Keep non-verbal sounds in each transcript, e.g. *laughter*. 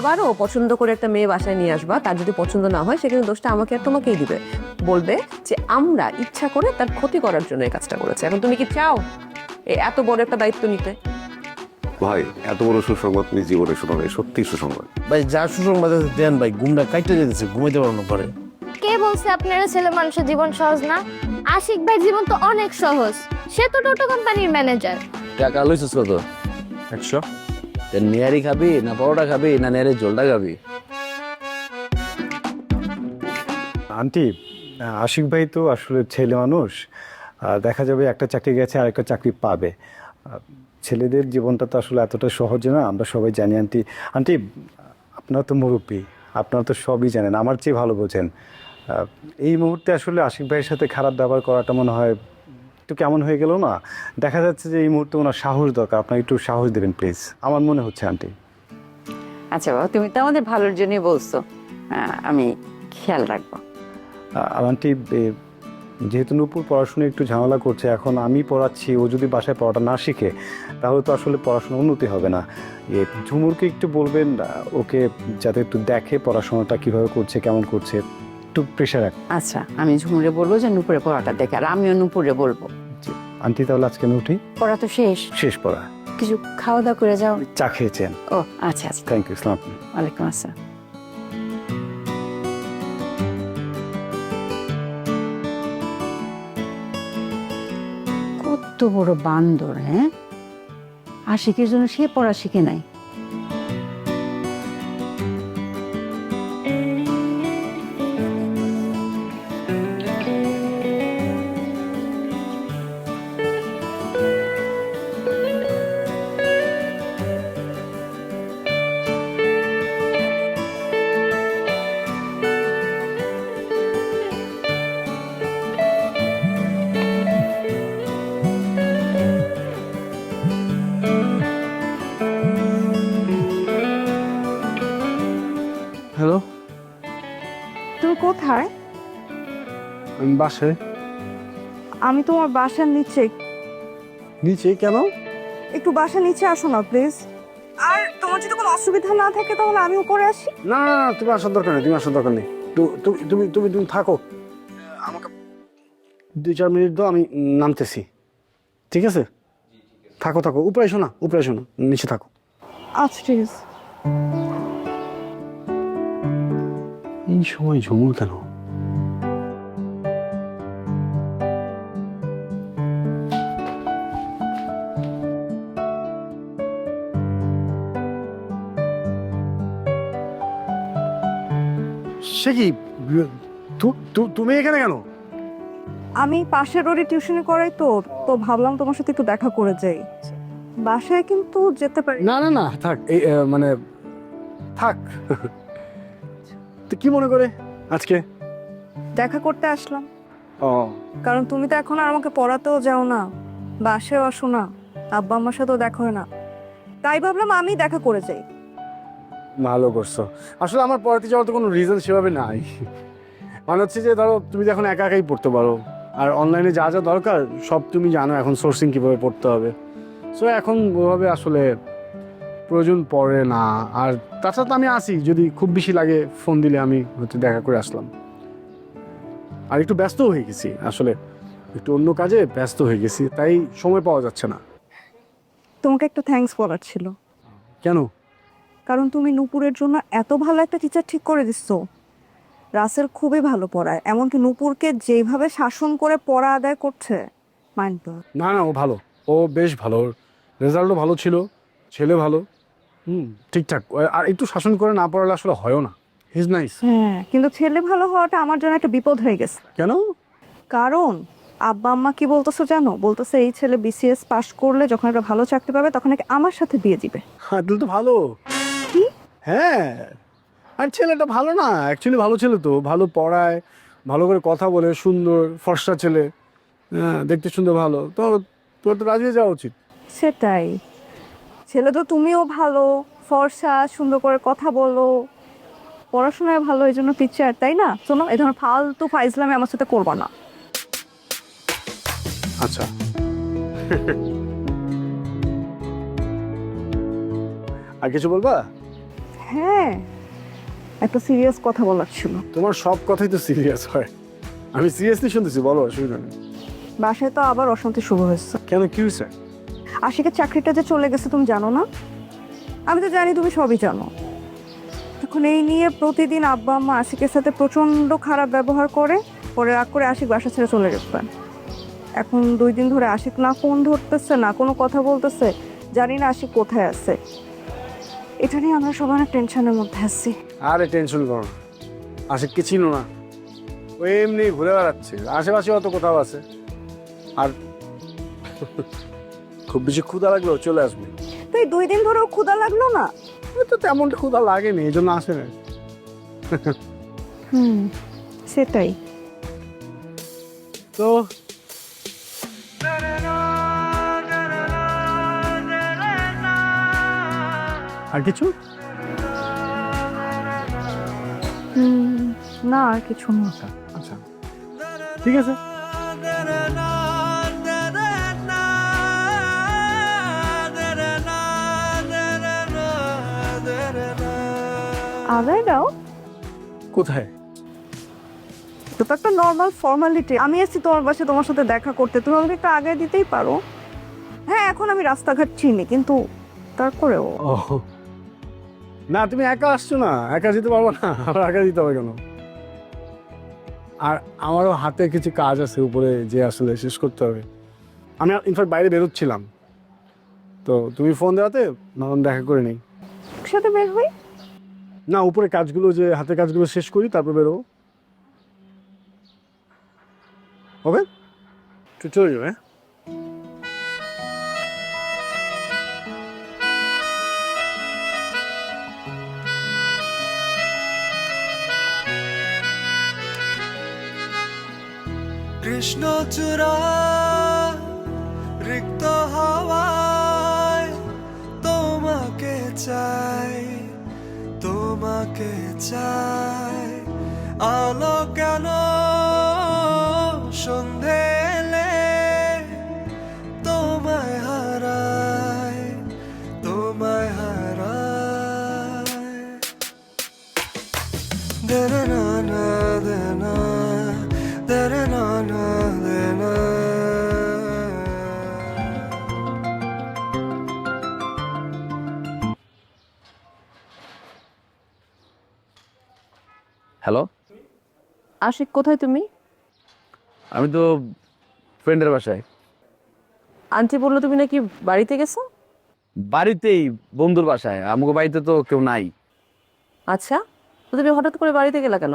আবারও পছন্দ করে একটা মেয়ে বাসায় নিয়ে আসবা তার যদি পছন্দ না হয় সেখানে দোষটা আমাকে আর তোমাকেই দিবে। বলবে যে আমরা ইচ্ছা করে তার ক্ষতি করার জন্য এই কাজটা করেছে। এখন তুমি কি চাও এত বড় একটা দায়িত্ব নিতে? ভাই এত বড় সুসংবাদ তুমি জীবনে শোনাবে সত্যি সুসংবাদ। ভাই যা সুসংবাদ আছে দেন ভাই ঘুমটা কাইটে যেতেছে ঘুমাইতে পরে কে বলছে আপনারা ছেলে মানুষের জীবন সহজ না? আশিক ভাই জীবন তো অনেক সহজ। সে তো টোটো কোম্পানির ম্যানেজার টাকা লইছিস কত? একশো। নেয়ারি খাবি না পরোটা খাবি না নেয়ারি জলটা খাবি? আন্টি, আশিক ভাই তো আসলে ছেলে মানুষ। দেখা যাবে একটা চাকরি গেছে আর একটা চাকরি পাবে। ছেলেদের জীবনটা তো আসলে এতটা সহজ না, আমরা সবাই জানি আন্টি। আন্টি, আপনারা তো মুরব্বী, আপনারা তো সবই জানেন, আমার চেয়ে ভালো বোঝেন। এই মুহূর্তে আসলে আশিক ভাইয়ের সাথে খারাপ ব্যবহার করাটা মনে হয় একটু কেমন হয়ে গেল না? দেখা যাচ্ছে যে এই মুহূর্তে ওনার সাহস দরকার। আপনার একটু সাহস দেবেন প্লিজ আমার মনে হচ্ছে আন্টি আচ্ছা বাবা তুমি তো আমাদের ভালোর জন্যই বলছো। আহ, আমি খেয়াল রাখব। আন্টি যেহেতু নূপুর পড়াশোনা একটু ঝামেলা করছে এখন আমি পড়াচ্ছি ও যদি বাসায় পড়াটা না শিখে তাহলে তো আসলে পড়াশোনা উন্নতি হবে না। এ ঝুমুরকে একটু বলবেন ওকে যাতে একটু দেখে পড়াশোনাটা কীভাবে করছে কেমন করছে একটু প্রেশার আচ্ছা আমি ঝুমুরে বলব যে নূপুরে পড়াটা দেখে আর আমিও নূপুরে বলব। আন্টি তাহলে আজকে আমি উঠি। পড়া তো শেষ। শেষ পড়া। কিছু খাওয়া দাওয়া করে যাও। চা খেয়েছেন ও আচ্ছা আচ্ছা। থ্যাংক ইউ ইসলাম ওয়ালাইকুম আসসালাম। কত বড় বান্দর হ্যাঁ? আশিকের জন্য সে পড়া শিখে নাই। বাসায়? আমি তোমার বাসার নিচে। নিচে কেন? একটু বাসার নিচে আসো না প্লিজ। আর তোমার যদি কোনো অসুবিধা না থাকে তাহলে আমি উপরে আসি। না না না, তুমি আসার দরকার নেই তুমি আসার দরকার নেই। তু- তু- তুমি তুমি তুমি থাকো। আমাকে দুই চার মিনিট দাও আমি নামতেছি। ঠিক আছে? থাকো থাকো। উপরে এসো না উপরে এসো না নিচে থাকো। আচ্ছা ঠিক আছে। এই সময় ঝুমুর কেন? সে কি তু- তু- তুমি এখানে কেন? আমি পাশের রোডে টিউশনি করাই তো তো ভাবলাম তোমার সাথে একটু দেখা করে যাই। বাসায় কিন্তু যেতে পারি। না না না। থাক। এই আহ, মানে থাক। তো কি মনে করে আজকে? দেখা করতে আসলাম। ও। কারণ তুমি তো এখন আর আমাকে পড়াতেও যাও না বাসায়ও আসো না আব্বা আমার সাথেও দেখা হয় না। তাই ভাবলাম আমি দেখা করে যাই। ভালো করছ। আসলে আমার পড়াতে যাওয়ার তো কোনো রিজন সেভাবে নাই। মানে হচ্ছে যে ধরো তুমি তো এখন একা একাই পড়তে পারো। আর অনলাইনে যা যা দরকার সব তুমি জানো এখন সোর্সিং কীভাবে পড়তে হবে। সো এখন ওভাবে আসলে প্রয়োজন পড়ে না। আর তাছাড়া তো আমি আসি যদি খুব বেশি লাগে ফোন দিলে আমি হচ্ছে দেখা করে আসলাম। আর একটু ব্যস্ত হয়ে গেছি আসলে। একটু অন্য কাজে ব্যস্ত হয়ে গেছি তাই সময় পাওয়া যাচ্ছে না। তোমাকে একটা থ্যাঙ্কস বলার ছিল। কেন? কারণ তুমি নূপুরের জন্য এত ভালো একটা টিচার ঠিক করে দিচ্ছ রাসেল খুবই ভালো পড়ায় এমনকি নূপুরকে যেভাবে শাসন করে পড়া আদায় করছে মাইন্ড না না ও ভালো। ও বেশ ভালো। রেজাল্টও ভালো ছিল ছেলে ভালো। হুম ঠিকঠাক। আর একটু শাসন করে না পড়ালে আসলে হয়ও না। হিজ নাইস হ্যাঁ কিন্তু ছেলে ভালো হওয়াটা আমার জন্য একটা বিপদ হয়ে গেছে। কেন? কারণ আব্বা আম্মা কি বলতেছো জানো? বলতেছে এই ছেলে বিসিএস পাশ করলে যখন একটা ভালো চাকরি পাবে তখন নাকি আমার সাথে বিয়ে দিবে। হ্যাঁ তাহলে তো ভালো। হ্যাঁ। আর ছেলেটা ভালো না অ্যাকচুয়ালি ভালো ছেলে তো ভালো পড়ায় ভালো করে কথা বলে সুন্দর ফর্সা ছেলে হ্যাঁ দেখতে সুন্দর ভালো। তো তোর তো রাজি হয়ে যাওয়া উচিত। সেটাই। ছেলে তো তুমিও ভালো ফর্সা সুন্দর করে কথা বলো। পড়াশোনায় ভালো এই জন্য টিচার তাই না? শোনো এই ধরনের ফালতু ফাইজলামে আমার সাথে করবা না। আচ্ছা। *laughs* আর কিছু বলবা? হ্যাঁ একটা সিরিয়াস কথা বলার ছিল। তোমার সব কথাই তো সিরিয়াস হয়। আমি সিরিয়াসলি শুনতেছি বলো অসুবিধা নেই। বাসায় তো আবার অশান্তি শুরু হয়েছে। কেন কি হয়েছে? আশিকের চাকরিটা যে চলে গেছে তুমি জানো না? আমি তো জানি তুমি সবই জানো। এখন এই নিয়ে প্রতিদিন আব্বা আম্মা আশিকের সাথে প্রচণ্ড খারাপ ব্যবহার করে পরে রাগ করে আশিক বাসা ছেড়ে চলে গেছে। এখন দুই দিন ধরে আশিক না ফোন ধরতেছে না কোনো কথা বলতেছে জানি না আশিক কোথায় আছে। এটা নিয়ে আমরা সবাই অনেক টেনশনের মধ্যে আছি। আরে টেনশন করো না। আশিক কি ছিল না? ও এমনি ঘুরে বেড়াচ্ছে। আশেপাশে অত কোথাও আছে। আর খুব বেশি ক্ষুধা লাগলেও চলে আসবে। তো এই দুই দিন ধরেও ক্ষুধা লাগল না? ওই তো তেমন ক্ষুধা লাগেনি এই জন্য আসে না হুম সেটাই। তো আর কিছু? না আর কিছু না। আচ্ছা ঠিক আছে। আদায় দাও। কোথায়? তো তো একটা নর্মাল ফর্মালিটি আমি এসেছি তোমার বাসায় তোমার সাথে দেখা করতে। তুমি আমাকে একটু আগে দিতেই পারো। হ্যাঁ এখন আমি রাস্তাঘাট চিনি কিন্তু তারপরেও। ও না তুমি একা আসছো না। একা যেতে পারব না। *laughs* আমার একা দিতে হবে কেন? আর আমারও হাতে কিছু কাজ আছে উপরে যে আসলে শেষ করতে হবে। আমি ইনফ্যাক্ট বাইরে বেরোচ্ছিলাম। তো তুমি ফোন দেওয়াতে ভাবলাম দেখা করে নেই। একসাথে বের হই? না উপরে কাজগুলো যে হাতে কাজগুলো শেষ করি তারপর বেরোবো। ওকে চলে যাবে হ্যাঁ? কৃষ্ণ চূড়া রিক্ত হাওয়ায় তোমাকে চাই তোমাকে চাই। আলো কেন আশিক কোথায় তুমি? আমি তো ফ্রেন্ডের বাসায়। আন্টি বলল তুমি নাকি বাড়িতে গেছো? বাড়িতেই বন্ধুর বাসায়। আমাকে বাড়িতে তো কেউ নাই। আচ্ছা তো তুমি হঠাৎ করে বাড়িতে গেলা কেন?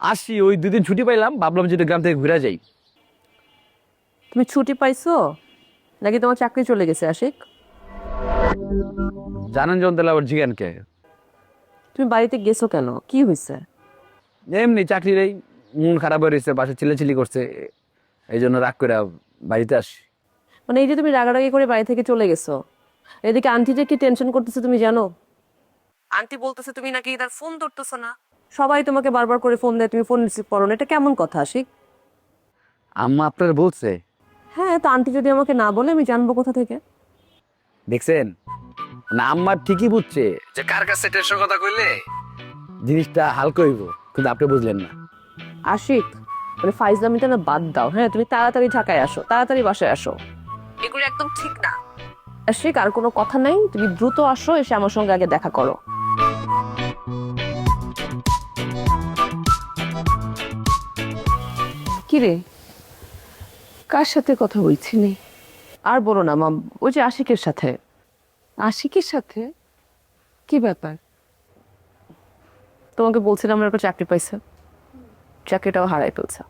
আসি ওই দুদিন ছুটি পাইলাম ভাবলাম যে একটু গ্রাম থেকে ঘুরে যাই। তুমি ছুটি পাইছো? নাকি তোমার চাকরি চলে গেছে আশিক? জানেন যখন তাহলে আবার জিজ্ঞানকে তুমি বাড়িতে গেছো কেন? কি হয়েছে এমনি চাকরির এই মন খারাপ হয়ে রয়েছে বাসা চিল্লাচিল্লি করছে এই জন্য রাগ করে বাড়িতে আসি। মানে এই যে তুমি রাগারাগি করে বাড়ি থেকে চলে গেছো এদিকে আন্টি যে কি টেনশন করতেছে তুমি জানো? আন্টি বলতেছে তুমি নাকি তার ফোন ধরতেছো না। সবাই তোমাকে বারবার করে ফোন দেয় তুমি ফোন রিসিভ করো না এটা কেমন কথা আশিক আম্মা আপনার বলছে? হ্যাঁ তো আন্টি যদি আমাকে না বলে আমি জানব কোথা থেকে। দেখছেন? না আম্মা ঠিকই বুঝছে। যে কার কাছে টেনশন কথা কইলে? জিনিসটা হালকা হইব। কিন্তু আপনি বুঝলেন না। আশিক মানে ফাইজলামিটা না বাদ দাও। হ্যাঁ তুমি তাড়াতাড়ি ঢাকায় আসো তাড়াতাড়ি বাসায় আসো। এগুলো একদম ঠিক না। আশিক আর কোনো কথা নাই? তুমি দ্রুত আসো এসে আমার সঙ্গে আগে দেখা করো। কিরে? কার সাথে কথা বলছি বলছিলি? আর বলো না মাম ওই যে আশিকের সাথে। আশিকের সাথে? কি ব্যাপার? তোমাকে বলছিলাম আমার একটা চাকরি পাইছে। চাকরিটাও হারাই ফেলছে।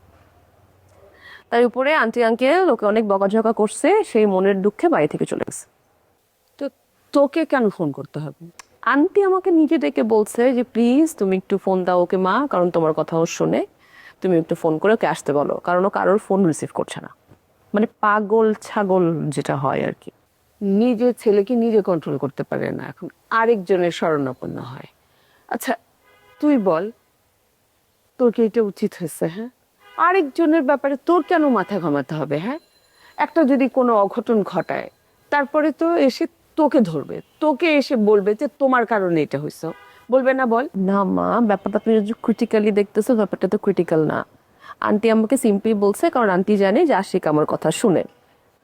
তার উপরে আন্টি আঙ্কেল ওকে অনেক বকাঝকা করছে সেই মনের দুঃখে বাড়ি থেকে চলে গেছে। তো তোকে কেন ফোন করতে হবে? আন্টি আমাকে নিজে ডেকে বলছে যে প্লিজ তুমি একটু ফোন দাও ওকে মা কারণ তোমার কথাও শুনে। তুমি একটু ফোন করে ওকে আসতে বলো কারণ ও কারোর ফোন রিসিভ করছে না। মানে পাগল ছাগল যেটা হয় আর কি। নিজের ছেলেকে নিজে কন্ট্রোল করতে পারে না। এখন আরেকজনের শরণাপন্ন হয়। আচ্ছা তুই বল তোর কি এটা উচিত হয়েছে হ্যাঁ? আরেকজনের ব্যাপারে তোর কেন মাথা ঘামাতে হবে হ্যাঁ? একটা যদি কোনো অঘটন ঘটায় তারপরে তো এসে তোকে ধরবে তোকে এসে বলবে যে তোমার কারণে এটা হয়েছে। বলবে না বল। না মা ব্যাপারটা তুমি যদি ক্রিটিক্যালি দেখতেছো ব্যাপারটা তো ক্রিটিক্যাল না। আন্টি আমাকে সিম্পলি বলছে কারণ আন্টি জানে যে আশিক আমার কথা শুনে।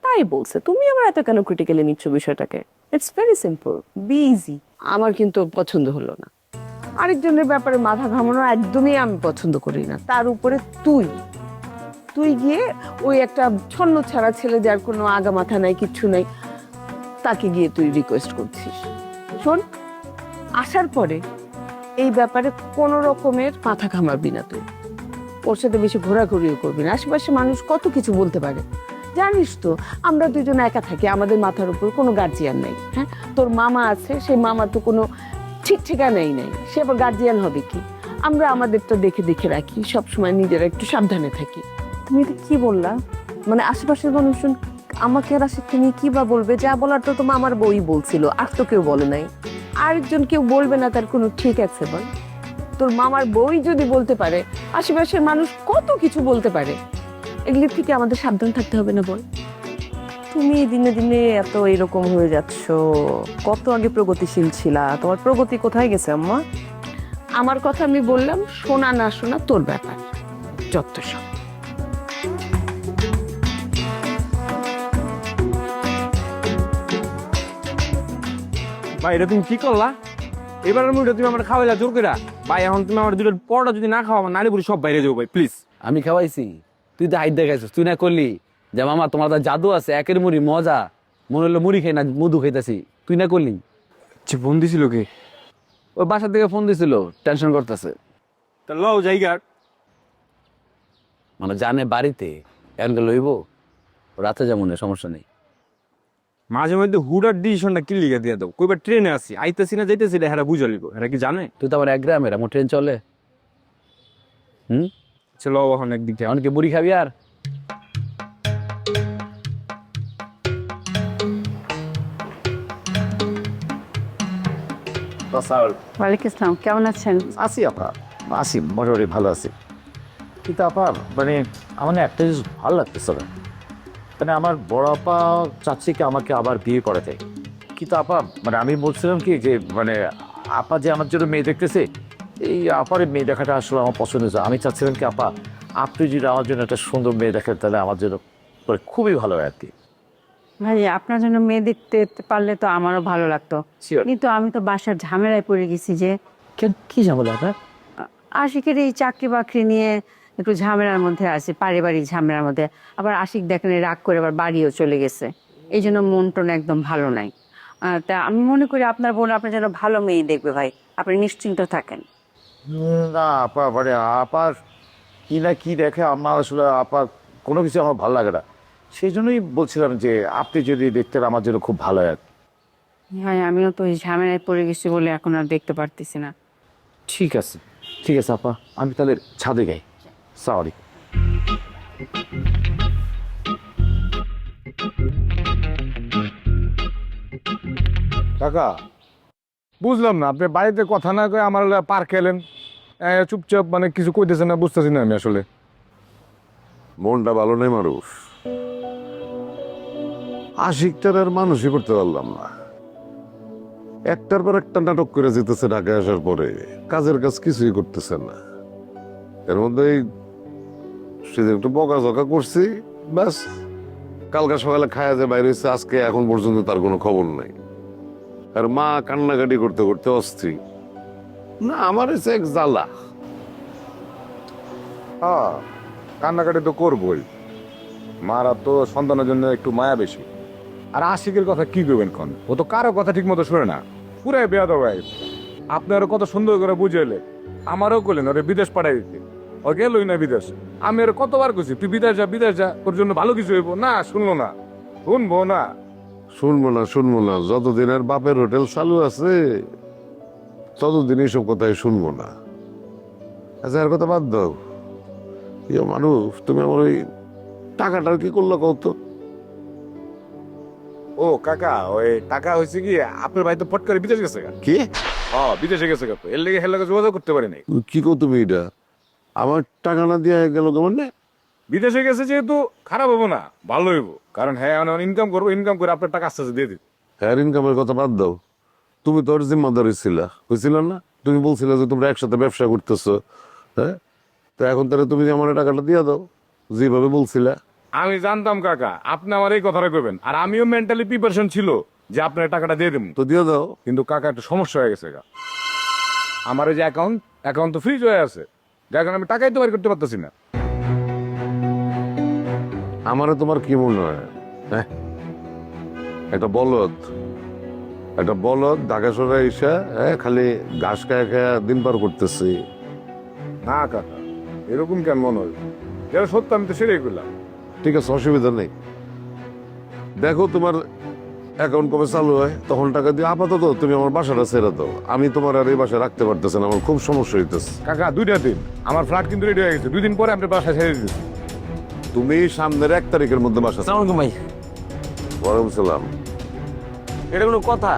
তাই বলছে। তুমি আমার এত কেন ক্রিটিক্যালি নিচ্ছ বিষয়টাকে? It's very simple be easy আমার কিন্তু পছন্দ হলো না। আরেকজনের ব্যাপারে মাথা ঘামানো একদমই আমি পছন্দ করি না। তার উপরে তুই। তুই গিয়ে ওই একটা ছন্ন ছাড়া ছেলে যার কোনো আগা মাথা নাই, কিচ্ছু নাই, তাকে গিয়ে তুই রিকোয়েস্ট করছিস। শোন, আসার পরে এই ব্যাপারে কোনো রকমের মাথা ঘামাবি না তুই। ওর সাথে বেশি ঘোরাঘুরিও করবি না। আশেপাশে মানুষ কত কিছু বলতে পারে। জানিস তো, আমরা দুজন একা থাকি, আমাদের মাথার উপর কোনো গার্জিয়ান নেই হ্যাঁ? তোর মামা আছে, সেই মামা তো কোনো ঠিক ঠিকানাই নেই। সে আবার গার্জিয়ান হবে কি? আমরা আমাদেরটা দেখে দেখে রাখি সব সময় নিজেরা একটু সাবধানে থাকি। তুমি এটা কি বললা? মানে আশেপাশের মানুষজন আমাকে আর নিয়ে কি বা বলবে? যা বলার তো তোমার আমার বই বলছিল, আর তো কেউ বলে নাই। আরেকজন কেউ বলবে না, তার কোনো ঠিক আছে বল? তোর মামার বই যদি বলতে পারে, আশেপাশের মানুষ কত কিছু বলতে পারে? এগুলির থেকে আমাদের সাবধান থাকতে হবে না বল? তুমি দিনে দিনে এত এরকম হয়ে যাচ্ছ। কত আগে প্রগতিশীল ছিলা? তোমার প্রগতি কোথায় গেছে আম্মা? আমার কথা আমি বললাম শোনা না শোনা তোর ব্যাপার যত সব। ভাই এটা তুমি কি করলা? এবারের মুভিটা তুমি আমার খাওয়াইলা জোর করে ভাই এখন তুমি আমার দুটো পরোটা যদি না খাওয়া আমার নারী বুড়ি সব বাইরে যাব ভাই প্লিজ আমি খাওয়াইছি। তুই তো হাইট দেখাইছিস তুই না করলি। যে মামা তোমার তো জাদু আছে একের মুড়ি মজা। মনে হলো মুড়ি খাই না মধু খাইতেছি। তুই না করলি? যে ফোন দিছিল কে? ওই বাসা থেকে ফোন দিছিল টেনশন করতেছে। তা লও জায়গা। মানে জানে বাড়িতে এনকে লইব? রাতে যেমন সমস্যা নেই। মাঝে মধ্যে হুডার ডিসিশনটা কি লিখে দিয়ে দাও? কইবার ট্রেনে আসি আইতেছি না যাইতেছি না হেরা বুঝে লিব এরা কি জানে? তুই তো আমার এক গ্রামের আমার ট্রেন চলে। হুম? চলো এখন একদিক থেকে। এখন কি মুড়ি খাবি আর? ওয়ালাইকুম আসসালাম কেমন আছেন? আছি আপা আছি মোটামুটি ভালো আছি। কিন্তু আপা মানে আমার না একটা জিনিস ভালো লাগতেছে না। মানে আমার বড় আপা চাচ্ছি কি আমাকে আবার বিয়ে করাতে কিন্তু আপা মানে আমি বলছিলাম কি যে মানে আপা যে আমার জন্য মেয়ে দেখতেছে এই আপার মেয়ে দেখাটা আসলে আমার পছন্দ হয়েছে। আমি চাচ্ছিলাম কি আপা আপনি যদি আমার জন্য একটা সুন্দর মেয়ে দেখেন তাহলে আমার জন্য মানে খুবই ভালো হয় আর কি। ভাই আপনার জন্য মেয়ে দেখতে পারলে তো আমারও ভালো লাগতো. কিন্তু আমি তো বাসার ঝামেলায় পড়ে গেছি যে। কি ঝামেলা আপনার? আশিকের এই চাকরি বাকরি নিয়ে একটু ঝামেলার মধ্যে আছে পারিবারিক ঝামেলার মধ্যে। আবার আশিক দেখেন রাগ করে আবার বাড়িও চলে গেছে। এই জন্য মন টন একদম ভালো নাই। তা আমি মনে করি আপনার বোন আপনার জন্য ভালো মেয়ে দেখবে ভাই। আপনি নিশ্চিন্ত থাকেন। না আপা মানে আপার কি না কি দেখে আমার আসলে আপা কোনো কিছু আমার ভালো লাগে না। সেই জন্যই বলছিলাম যে আপনি যদি দেখতেন আমার জন্য খুব ভালো হয়। আর হ্যাঁ আমিও তো ঝামেলায় পড়ে গেছি বলে এখন আর দেখতে পারতেছি না। ঠিক আছে ঠিক আছে আপা আমি তাহলে ছাদে যাই। সরি কাকা বুঝলাম না আপনি বাড়িতে কথা না কয়ে আমার পার্কে এলেন। এ, চুপচাপ মানে কিছু কইতেছেন না বুঝতেছি না আমি আসলে। মনটা ভালো নেই মানুষ। আশিকটার আর মানুষই করতে পারলাম না। একটার পর একটা নাটক করে যেতেছে ঢাকায় আসার পরে, কাজের কাজ কিছুই করতেছে না। এর মধ্যে সেদিন একটু বকা জকা করছি, ব্যাস, কালকা সকালে খায়া যে বাইরে হয়েছে, আজকে এখন পর্যন্ত তার কোনো খবর নাই। আর মা কান্নাকাটি করতে করতে অস্থির। না, আমার হচ্ছে এক জ্বালা। হ্যাঁ কান্নাকাটি তো করবই। মারা তো সন্তানের জন্য একটু মায়া বেশি। আর আশিকের কথা কি করবেন কোন? ও তো কারও কথা ঠিক মতো শুনে না। পুরাই বেয়াদ ভাই। আপনারও কত সুন্দর করে বুঝাইলে আমারও করলেন ওরে বিদেশ পাঠাই দিতে। ও গেলই না বিদেশ। আমি আর কতবার কইছি, তুই বিদেশ যা বিদেশ যা, তোর জন্য ভালো কিছু হইব। না শুনলো না। শুনব না। শুনব না শুনব না। যতদিন আর বাপের হোটেল চালু আছে, ততদিন এইসব কথাই শুনব না। আচ্ছা আর কথা বাদ দাও। মানুষ, তুমি আমার ওই টাকাটার কি করল কত ও কাকা ওই টাকা হয়েছে কি আপনার ভাই তো পট করে বিদেশ গেছে কি? ও বিদেশে গেছে তো। এর লেগে হের লেগে যোগাযোগ করতে পারি নাই। কি কো তুমি এটা? আমার টাকা না দিয়ে গেল কেমন না? বিদেশে গেছে যেহেতু খারাপ হব না ভালো হইব। কারণ হ্যাঁ আমি ইনকাম করব ইনকাম করে আপনার টাকা আস্তে আস্তে দিয়ে দিই হ্যার ইনকামের কথা বাদ দাও। তুমি তো ওর জিম্মাদারি ছিলা বুঝছিল না? তুমি বলছিলে যে তোমরা একসাথে ব্যবসা করতেছো হ্যাঁ? তো এখন তাহলে তুমি আমার টাকাটা দিয়ে দাও যেভাবে বলছিলা। আমি জানতাম কাকা আপনি আমার এই কথাটা করবেন আর আমিও মেন্টালি প্রিপারেশন ছিল যে আপনার টাকাটা দিয়ে দেবো তো দিয়ে দাও। কিন্তু কাকা একটা সমস্যা হয়ে গেছে গা। আমার ওই যে অ্যাকাউন্ট অ্যাকাউন্ট তো ফ্রিজ হয়ে আছে। যার কারণে আমি টাকাই তো বের করতে পারতেছি না। আমারে তোমার কি মনে হয়? হ্যাঁ? একটা বলদ একটা বলদ ঢাকা সরে এসে হ্যাঁ খালি ঘাস খায় খায় দিন পার করতেছি। না কাকা এরকম কেন মনে হয়? যেটা সত্য আমি তো সেটাই করলাম ঠিক আছে অসুবিধা নেই। দেখো তোমার অ্যাকাউন্ট কবে চালু হয় তখন টাকা দিয়ে আপাতত তুমি আমার বাসাটা ছেড়ে দাও। আমি তোমার আর এই বাসায় রাখতে পারতেছি না আমার খুব সমস্যা হইতেছে। কাকা দুইটা দিন। আমার ফ্ল্যাট কিন্তু রেডি হয়ে গেছে। দুই দিন পরে আপনি বাসা ছেড়ে দিচ্ছি তুমি সামনের এক তারিখের মধ্যে বাসা আসসালামু আলাইকুম ভাই। ওয়ালাইকুম সালাম। এটা কোনো কথা?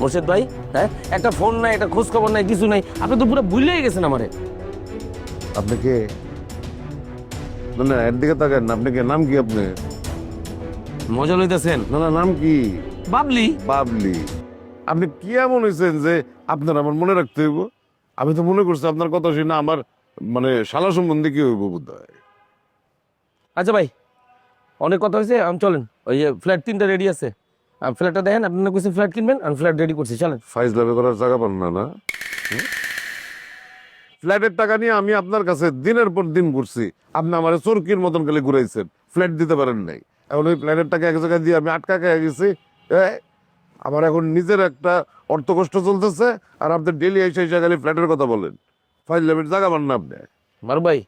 মোর্শেদ ভাই হ্যাঁ? একটা ফোন নাই একটা খোঁজ খবর নাই কিছু নাই। আপনি তো পুরো ভুলেই গেছেন আমারে। আপনি কে? না না এর দিকে তাকান। না আপনি কে? নাম কি আপনি? মজা লইতেছেন? না না নাম কি? বাবলি। বাবলি। আপনি কি এমন হয়েছেন যে আপনার আমার মনে রাখতে হইব? আমি তো মনে করছি আপনার কথা শুনে আমার মানে শালা সম্বন্ধে কি হইব বোধ আচ্ছা ভাই অনেক কথা হয়েছে আমি চলেন। ওই যে ফ্ল্যাট তিনটা রেডি আছে। ফ্ল্যাটটা দেখেন আপনি কইছেন ফ্ল্যাট কিনবেন আমি ফ্ল্যাট রেডি করছি চলেন। ফাইজ লাভে করার জায়গা পান না না? ফ্ল্যাটের টাকা নিয়ে আমি আপনার কাছে দিনের পর দিন ঘুরছি। আপনি আমার চরকির মতন খালি ঘুরাইছেন। ফ্ল্যাট দিতে পারেন নাই। এখন ওই ফ্ল্যাটের টাকা এক জায়গায় দিয়ে আমি আটকা খেয়ে গেছি আমার এখন নিজের একটা অর্থ কষ্ট চলতেছে আর আপনি ডেলি এসে এসে খালি ফ্ল্যাটের কথা বলেন। ফাইজ লাভের জায়গা পান না আপনি। মারু ভাই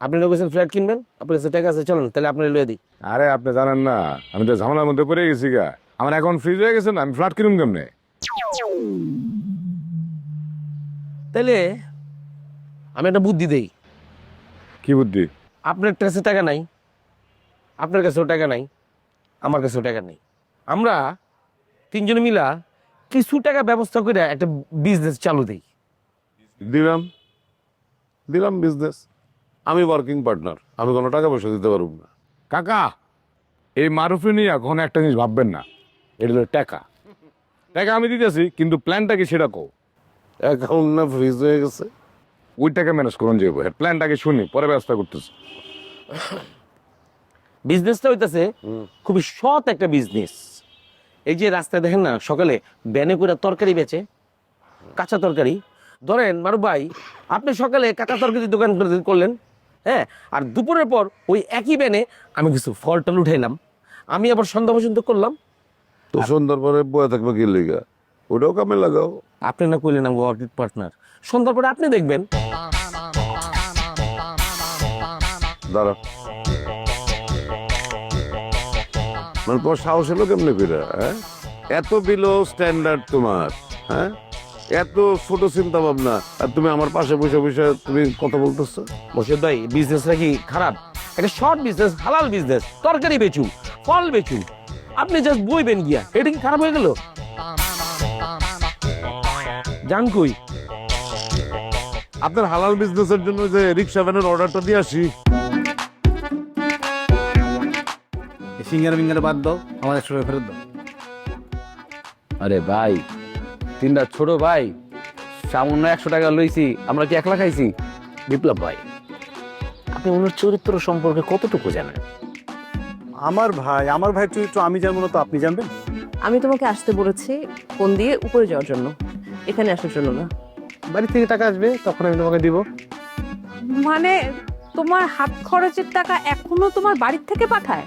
আপনি না কইছেন ফ্ল্যাট কিনবেন আপনার কাছে টাকা আছে চলেন তাহলে আপনি লয়ে দিই। আরে আপনি জানেন না আমি তো ঝামেলার মধ্যে পড়ে গেছি গা। আমার অ্যাকাউন্ট ফ্রিজ হয়ে গেছে না আমি ফ্ল্যাট কিনুম কেমনে? তাহলে আমি একটা বুদ্ধি দেই। কি বুদ্ধি? আপনার কাছে টাকা নাই আপনার কাছেও টাকা নাই আমার কাছেও টাকা নেই। আমরা তিনজনে মিলা কিছু টাকা ব্যবস্থা করে একটা বিজনেস চালু দেই। দিলাম। দিলাম বিজনেস আমি ওয়ার্কিং পার্টনার আমি কোনো টাকা পয়সা দিতে পারব না। কাকা এই মারুফি নিয়ে এখন একটা জিনিস ভাববেন না এটা হলো টাকা। টাকা আমি দিতেছি কিন্তু প্ল্যানটা কি সেটা কো অ্যাকাউন্ট না ফ্রিজ হয়ে গেছে। ওই টাকা ম্যানেজ করুন যাব প্ল্যানটাকে শুনি পরে ব্যবস্থা করতেছি। বিজনেসটা হইতেছে খুবই সৎ একটা বিজনেস এই যে রাস্তায় দেখেন না সকালে ব্যানে করে তরকারি বেচে কাঁচা তরকারি। ধরেন মারু ভাই আপনি সকালে কাঁচা তরকারি দোকান করে- করলেন হ্যাঁ? আর দুপুরের পর ওই একই ব্যানে আমি কিছু ফল টল উঠাইলাম। আমি আবার সন্ধ্যা পর্যন্ত করলাম। তো সন্ধ্যার পরে বয়ে থাকবে কি লেগা ওটাও কামে লাগাও। আপনি না করলেন আমি ওয়ার্কিং পার্টনার। সন্ধ্যার পরে আপনি দেখবেন। দাঁড়া মানে তোমার সাহস হলো কেমনে ফিরা হ্যাঁ? এত বিলো স্ট্যান্ডার্ড তোমার হ্যাঁ? এত ছোট চিন্তা ভাবনা। আর তুমি আমার পাশে বসে বসে তুমি কথা বলতেছো? মোর্শেদ ভাই বিজনেসটা কি খারাপ? একটা শর্ট বিজনেস হালাল বিজনেস তরকারি বেচু ফল বেচু। আপনি জাস্ট বইবেন গিয়া এটা কি খারাপ হয়ে গেল? জান কই? আপনার হালাল বিজনেসের জন্য যে রিক্সা ভ্যানের অর্ডারটা দিয়ে আসি। সিঙ্গার মিঙ্গার বাদ দাও আমার একশো টাকা ফেরত দাও। আরে ভাই তিনটা ছোট ভাই সামান্য একশো টাকা লইছি আমরা কি একলা খাইছি? বিপ্লব ভাই আপনি ওনার চরিত্র সম্পর্কে কতটুকু জানেন? আমার ভাই আমার ভাই চরিত্র আমি জানব না তো আপনি জানবেন? আমি তোমাকে আসতে বলেছি ফোন দিয়ে উপরে যাওয়ার জন্য। এখানে আসার জন্য না। বাড়ি থেকে টাকা আসবে তখন আমি তোমাকে দিব। মানে তোমার হাত খরচের টাকা এখনও তোমার বাড়ির থেকে পাঠায়?